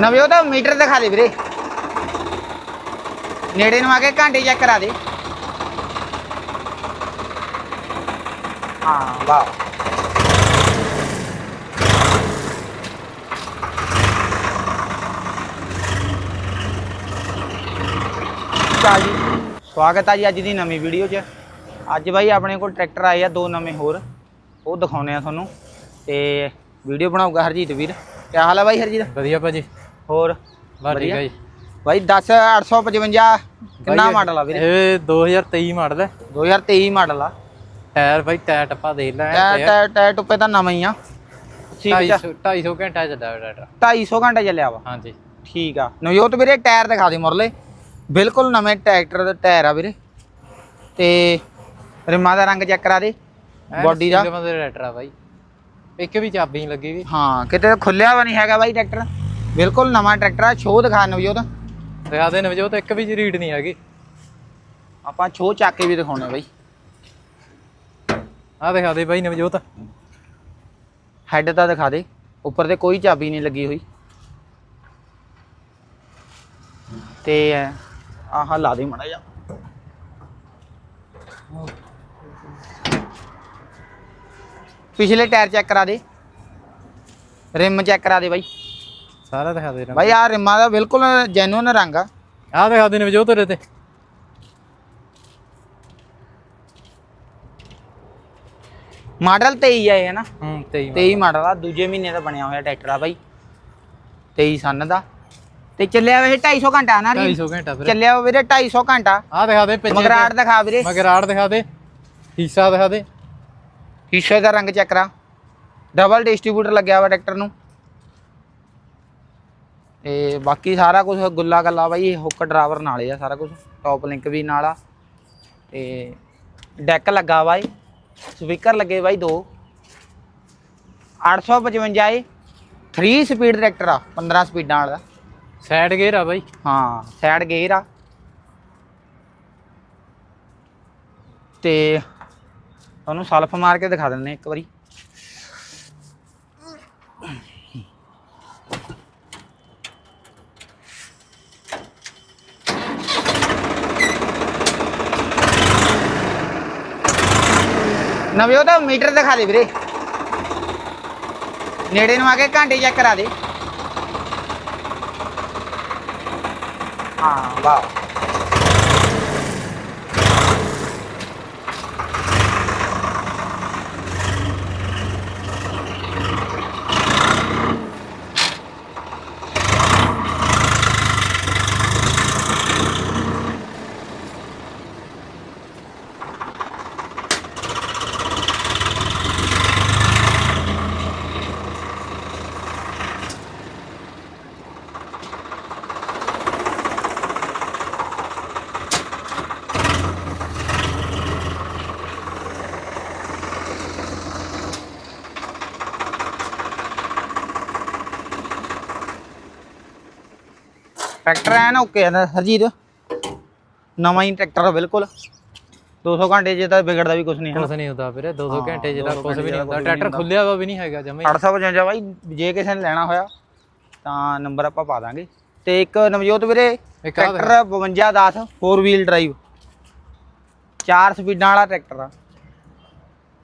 ਨਵੇਂ ਉਹਦਾ ਮੀਟਰ ਦਿਖਾ ਦੇ ਵੀਰੇ। ਨੇੜੇ ਨੂੰ ਆ ਕੇ ਘੰਟੇ ਚੈੱਕ ਕਰਾ ਦੇ। ਹਾਂ, ਵਾਹ। ਚੱਲ ਜੀ। ਸਵਾਗਤ ਆ ਜੀ ਅੱਜ ਦੀ ਨਵੀਂ ਵੀਡੀਓ 'ਚ। ਅੱਜ ਬਾਈ ਆਪਣੇ ਕੋਲ ਟਰੈਕਟਰ ਆਏ ਆ ਦੋ ਨਵੇਂ ਹੋਰ। ਉਹ ਦਿਖਾਉਣੇ ਆ ਤੁਹਾਨੂੰ। ਤੇ ਵੀਡੀਓ ਬਣਾਊਗਾ ਹਰਜੀਤ ਵੀਰ। ਕਿਆ ਹਾਲ ਆ ਬਾਈ ਹਰਜੀਤ? ਵਧੀਆ ਭਾਜੀ। ਹੋਰ? ਬਸ ਠੀਕ ਵਧੀਆ? ਹੈ ਜੀ ਬਾਈ 10 855 ਕਿੰਨਾ ਬਾਈ, ਮਾਡਲ ਆ ਵੀਰੇ? ਇਹ 2023 ਮਾਡਲ ਹੈ 2023 ਮਾਡਲ ਆ। ਟਾਇਰ ਭਾਈ ਟਾਇਰ ਟੱਪਾ ਦੇ ਲੈ ਟਾਇਰ ਟਾਇਰ। ਟਾਇਰ ਟੁੱਪੇ ਤਾਂ ਨਵਾਂ ਹੀ ਆ। ਠੀਕ ਆ। 250 250 ਘੰਟਾ ਚੱਲਦਾ ਟਰੈਕਟਰ 250 ਘੰਟਾ ਚੱਲਿਆ ਵਾ। ਹਾਂਜੀ। ਠੀਕ ਆ। ਨਵਜੋਤ ਵੀਰੇ ਟਾਇਰ ਦਿਖਾ ਦੇ ਮੁਰਲੇ। ਬਿਲਕੁਲ ਨਵੇਂ ਟਰੈਕਟਰ ਦਾ ਟਾਇਰ ਆ ਵੀਰੇ। ਤੇ ਰਿਮਾਂ ਦਾ ਰੰਗ ਚੈੱਕ ਕਰਾ ਦੇ। ਬਾਡੀ ਦਾ। ਬੰਦੇ ਟਰੈਕਟਰ ਆ ਭਾਈ ਇੱਕ ਵੀ ਚਾਬੀ ਨਹੀਂ ਲੱਗੀ ਵੀ। ਹਾਂ ਕਿਤੇ ਖੁੱਲਿਆ ਵਾ ਨਹੀਂ ਹੈਗਾ ਬਾਈ ਟਰੈਕਟਰ। ਬਿਲਕੁਲ ਨਵਾਂ ਟਰੈਕਟਰ ਆ ਸ਼ੋਅ ਦਿਖਾ ਨਵਜੋਤ ਦਿਖਾ ਦੇ ਨਵਜੋਤ ਇੱਕ ਵੀ ਰੀਡ ਨਹੀਂ ਹੈਗੀ। ਆਪਾਂ ਸ਼ੋਅ ਚੱਕ ਕੇ ਵੀ ਦਿਖਾਉਣੇ ਬਾਈ। ਆਹ ਦਿਖਾ ਦੇ ਭਾਈ ਨਵਜੋਤ ਹੈੱਡ ਤਾਂ। ਦਿਖਾ ਦੇ ਉੱਪਰ ਤੇ ਕੋਈ ਚਾਬੀ ਨਹੀਂ ਲੱਗੀ ਹੋਈ। ਤੇ ਆਹ ਲਾ ਦੇ ਮੜਾ ਜਾ ਪਿਛਲੇ ਟਾਇਰ ਚੈੱਕ ਕਰਾ ਦੇ। ਰਿਮ ਚੈੱਕ ਕਰਾ ਦੇ ਬਾਈ। ਸਾਰਾ ਦਿਖਾ ਦੇ ਬਾਈ ਆ ਰਿਮਾਂ ਦਾ ਬਿਲਕੁਲ ਜੈਨੂਨ ਰੰਗ ਆ। ਆਹ ਦਿਖਾ ਦੇ ਨਵਜੋਤ ਉਹਦੇ ਤੇ। ਮਾਡਲ 23 ਆ ਇਹ ਹੈ ਨਾ? ਹੂੰ 23 23 ਮਾਡਲ ਆ ਦੂਜੇ ਮਹੀਨੇ ਦਾ ਬਣਿਆ ਹੋਇਆ ਟਰੈਕਟਰ ਆ ਬਾਈ। 23 ਸਨ ਦਾ। ਤੇ ਚੱਲਿਆ ਵੈਸੇ 250 ਘੰਟਾ ਨਾ ਜੀ 250 ਘੰਟਾ ਵੀਰੇ ਚੱਲਿਆ ਵਾ ਵੀਰੇ 250 ਘੰਟਾ। ਆਹ ਦਿਖਾ ਦੇ ਪਿੱਛੇ ਮਗਰਾਟ ਦਿਖਾ ਵੀਰੇ। ਮਗਰਾੜ ਦਿਖਾ ਦੇ। ਹਿੱਸਾ ਦਿਖਾ ਦੇ। ਸ਼ੀਸ਼ੇ ਦਾ ਰੰਗ ਚੈੱਕ ਕਰਾ। ਡਬਲ ਡਿਸਟ੍ਰੀਬਿਊਟਰ ਲੱਗਿਆ ਵਾ ਟਰੈਕਟਰ ਨੂੰ। ਤੇ ਬਾਕੀ ਸਾਰਾ ਕੁਝ ਗੁੱਲਾ ਗੱਲਾ ਬਾਈ ਹੁੱਕ ਡਰਾਈਵਰ ਨਾਲੇ ਆ ਸਾਰਾ ਕੁਝ ਟੌਪ ਲਿੰਕ ਵੀ ਨਾਲ ਆ। ਤੇ ਡੈਕ ਲੱਗਾ ਬਾਈ ਸਪੀਕਰ ਲੱਗੇ ਬਾਈ ਦੋ। 855 ਏ 3 ਸਪੀਡ ਟਰੈਕਟਰ ਆ 15 ਸਪੀਡਾਂ ਵਾਲਾ। ਸਾਈਡ ਗੇਅਰ ਆ ਭਾਈ ਹਾਂ ਸਾਈਡ ਗੇਅਰ ਆ। ਤੇ ਤੁਹਾਨੂੰ ਸਲਫ ਮਾਰ ਕੇ ਦਿਖਾ ਦਿੰਨੇ ਇੱਕ ਵਾਰੀ। ਨਵੇਂ ਉਹਦਾ ਮੀਟਰ ਦਿਖਾ ਦੇ ਵੀਰੇ। ਨੇੜੇ ਨੂੰ ਆ ਕੇ ਘੰਟੇ ਚੈੱਕ ਕਰਾ ਦੇ। ਹਾਂ, ਵਾਹ। ਟਰੈਕਟਰ ਐ ਨਾ ਓਕੇ ਆ ਹਰਜੀਤ। ਨਵਾਂ ਹੀ ਟਰੈਕਟਰ ਆ ਬਿਲਕੁਲ। 200 ਘੰਟੇ ਜੇ ਤਾਂ ਵਿਗੜਦਾ ਵੀ ਕੁਝ ਨਹੀਂ ਕੁਛ ਨਹੀਂ ਹੁੰਦਾ ਵੀਰੇ 200 ਹਾਂ, ਘੰਟੇ 200 ਕੁਝ ਵੀ ਨਹੀਂ ਹੁੰਦਾ। ਟਰੈਕਟਰ ਖੁੱਲਿਆ ਵਾ ਵੀ ਨਹੀਂ ਹੈਗਾ ਜਮੇ 855 ਬਾਈ ਜੇ ਕਿਸੇ ਨੇ ਲੈਣਾ ਹੋਇਆ ਤਾਂ ਨੰਬਰ ਆਪਾਂ ਪਾ ਦਾਂਗੇ। ਤੇ ਇੱਕ ਨਵਜੋਤ ਵੀਰੇ ਟਰੈਕਟਰ 5210 4 ਵੀਲ ਡਰਾਈਵ ਚਾਰ ਸਪੀਡਾਂ ਵਾਲਾ ਟਰੈਕਟਰ ਆ।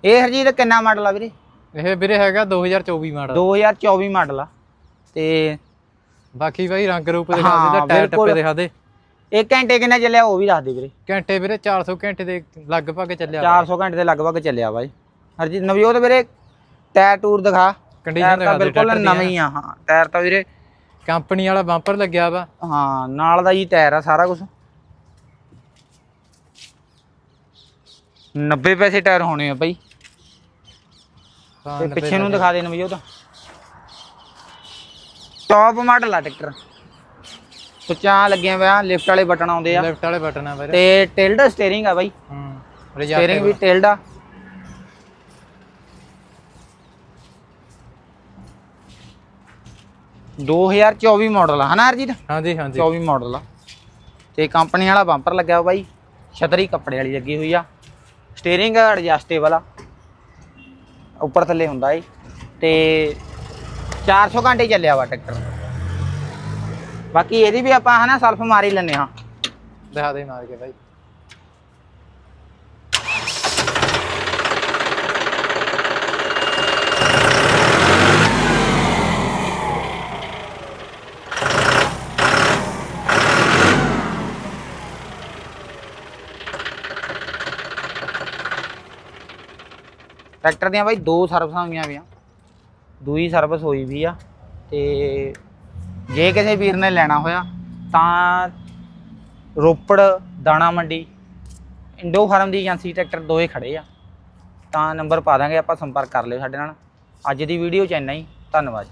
ਇਹ ਹਰਜੀਤ ਕਿੰਨਾ ਮਾਡਲ ਆ ਵੀਰੇ? ਇਹ ਵੀਰੇ ਹੈਗਾ 2024 ਮਾਡਲ। 2024 ਮਾਡਲ ਆ। ਤੇ ਬਾਕੀ ਭਾਈ ਰੰਗ ਰੂਪ ਦਿਖਾ ਹਾਂ, ਦੇ ਟਾਇਰ। ਟੱਪੇ ਦਿਖਾ ਦੇ। ਇਹ ਘੰਟੇ ਕਿੰਨਾ ਚੱਲਿਆ ਉਹ ਵੀ ਦੱਸ ਦੇ ਵੀਰੇ। ਘੰਟੇ ਵੀਰੇ 400 ਘੰਟੇ ਦੇ ਲਗਭਗ ਚੱਲਿਆ 400 ਘੰਟੇ ਦੇ ਲਗਭਗ ਚੱਲਿਆ ਬਾਈ। ਹਰਜੀਤ ਨਵਜੋਤ ਵੀਰੇ ਟਾਇਰ ਟੂਰ ਦਿਖਾ। ਕੰਡੀਸ਼ਨ ਦਿਖਾ ਦੇ ਬਿਲਕੁਲ ਨਵੇਂ ਆ ਹਾਂ। ਟਾਇਰ ਤਾਂ ਵੀਰੇ ਕੰਪਨੀ ਵਾਲਾ ਬੰਪਰ ਲੱਗਿਆ ਵਾ। ਹਾਂ ਨਾਲ ਦਾ ਹੀ ਟਾਇਰ ਆ ਸਾਰਾ ਕੁਝ 90 ਪੈਸੇ ਟਾਇਰ ਹੋਣੇ ਆ ਬਾਈ। ਤੇ ਪਿੱਛੇ ਨੂੰ ਦਾ ਦਿਖਾ ਦੇ ਨਵਜੋਤ। ਟੌਪ ਮਾਡਲ ਆ ਟਰੈਕਟਰ ਸੁੱਚਾਂ ਲੱਗੀਆਂ ਹੋਇਆ ਲਿਫਟ ਵਾਲੇ ਬਟਨ ਆਉਂਦੇ ਆ। ਲੈਫਟ ਵਾਲੇ ਬਟਨ ਆ ਵੀਰੇ। ਤੇ ਟਿਲਡ ਸਟੀਅਰਿੰਗ ਆ ਬਾਈ। ਹੂੰ ਸਟੀਅਰਿੰਗ ਵੀ ਟਿਲਡ ਆ। ਦੋ ਹਜ਼ਾਰ 24 ਮਾਡਲ ਆ ਹਨਾ ਹਰਜੀਤ? ਹਾਂਜੀ ਹਾਂਜੀ। 24 ਮਾਡਲ ਆ। ਤੇ ਕੰਪਨੀ ਵਾਲਾ ਬੰਪਰ ਲੱਗਿਆ ਹੋਇਆ ਬਾਈ। ਛਤਰੀ ਕੱਪੜੇ ਵਾਲੀ ਲੱਗੀ ਹੋਈ ਆ। ਸਟੀਅਰਿੰਗ ਐਡਜਸਟੇਬਲ ਆ। ਉੱਪਰ ਥੱਲੇ ਹੁੰਦਾ ਏ। ਤੇ 400 ਘੰਟੇ ਚੱਲਿਆ ਵਾ ਟਰੈਕਟਰ। ਬਾਕੀ ਇਹਦੀ ਵੀ ਆਪਾਂ ਹਨਾ ਸਲਫ ਮਾਰ ਹੀ ਲੈਨੇ ਹਾਂ। ਦਿਖਾ ਦੇ ਮਾਰ ਕੇ ਬਾਈ। ਟਰੈਕਟਰ ਦੀਆਂ ਬਾਈ ਦੋ ਸਰਵਿਸਾਂ ਹੋਈਆਂ ਵੀਆਂ। ਦੂਈ ਸਰਵਿਸ ਹੋਈ ਵੀ ਆ ਤੇ ਜੇ ਕਿਸੇ ਵੀਰ ਨੇ ਲੈਣਾ ਹੋਇਆ ਤਾਂ ਰੋਪੜ, ਦਾਣਾ ਮੰਡੀ, ਇੰਡੋ ਫਾਰਮ ਦੀ ਏਜੰਸੀ ਟਰੈਕਟਰ ਦੋਏ ਖੜੇ ਆ। ਤਾਂ ਨੰਬਰ ਪਾ ਦਾਂਗੇ, ਆਪਾਂ ਸੰਪਰਕ ਕਰ ਲਿਓ ਸਾਡੇ ਨਾਲ। ਅੱਜ ਦੀ ਵੀਡੀਓ ਚ ਇੰਨਾ ਹੀ। ਧੰਨਵਾਦ।